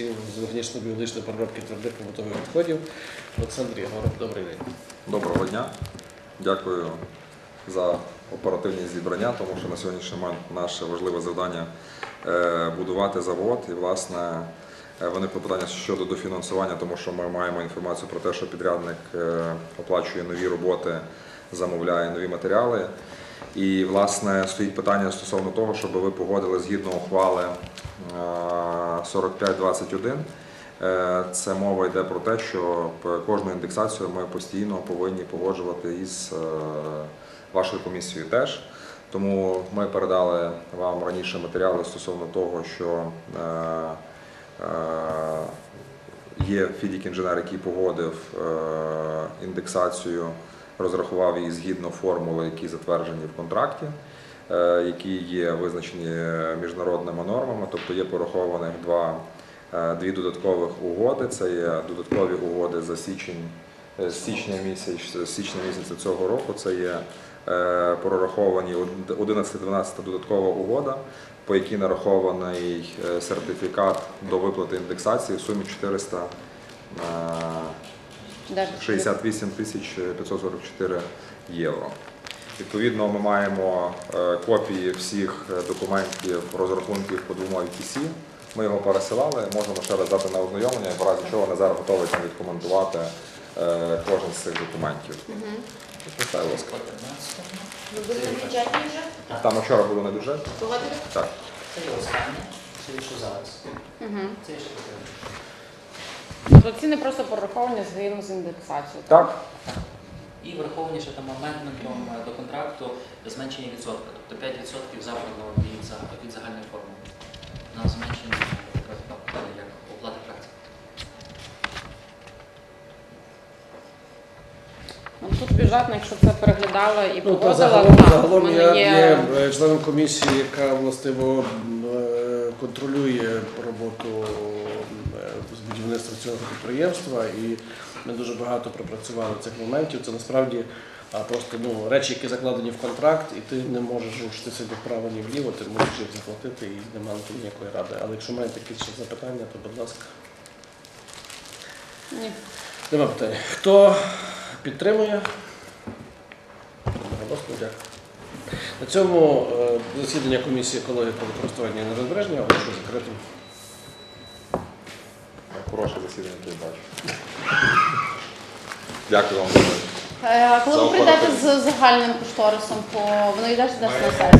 комісії з органічно-біологічної переробки твердих побутових відходів. Олександр Єгоров, добрий день. Доброго дня. Дякую за оперативні зібрання, тому що на сьогоднішній момент наше важливе завдання е, будувати завод. І, власне, е, виникло питання щодо дофінансування, тому що ми маємо інформацію про те, що підрядник е, оплачує нові роботи, замовляє нові матеріали. І, власне, стоїть питання стосовно того, щоб ви погодили згідно ухвали 4521. Е, Це мова йде про те, що кожну індексацію ми постійно повинні погоджувати із е, вашою комісією теж. Тому ми передали вам раніше матеріали стосовно того, що е, е, є фідік-інженер, який погодив е, індексацію, розрахував її згідно формули, які затверджені в контракті, е, які є визначені міжнародними нормами, тобто є порахованих два. Е, Дві додаткових угоди. Це є додаткові угоди за січень, е, січня місяць, січня місяця цього року. Це є е, прораховані 11-12 додаткова угода, по якій нарахований е, сертифікат до виплати індексації в сумі 400 е, Де ж? 68 тисяч 544 євро. Відповідно, ми маємо е, копії всіх е, документів розрахунків по двома UTC. Ми його пересилали, можемо ще раз дати на ознайомлення, в разі чого Назар готовий там відкоментувати е, кожен з цих документів. Ласка. Ви були на бюджеті вже? Там вчора було на бюджет? Погодили? Так. Це є останнє, це є що зараз. Угу. Це ще таке. Тобто ціни просто пораховані згідно з індексацією. Так. І враховані ще там амендментом е, до контракту зменшення відсотка. Тобто 5% западного від, за- від загальної формули. На зменшення ну, як оплати праці. Ну, тут бюджетно, якщо це переглядала і Ну, погодила, загалом, так, загалом я є... є е, членом комісії, яка властиво е, контролює роботу е, будівництва цього підприємства, і ми дуже багато пропрацювали цих моментів. Це насправді просто ну, речі, які закладені в контракт, і ти не можеш рушитися ні вправо, ні вліво, ти можеш їх заплатити і немає на то ніякої ради. Але якщо маєте якісь ще запитання, то будь ласка. Ні. Нема питань. Хто підтримує? Голосно, дякую. На цьому е, засідання комісії екології та використання нерозбереження оголошую закритим. Хороше засідання я бачу. Дякую вам дуже. Е, Коли ви прийдете з загальним кошторисом, по воно йде десь на сесію?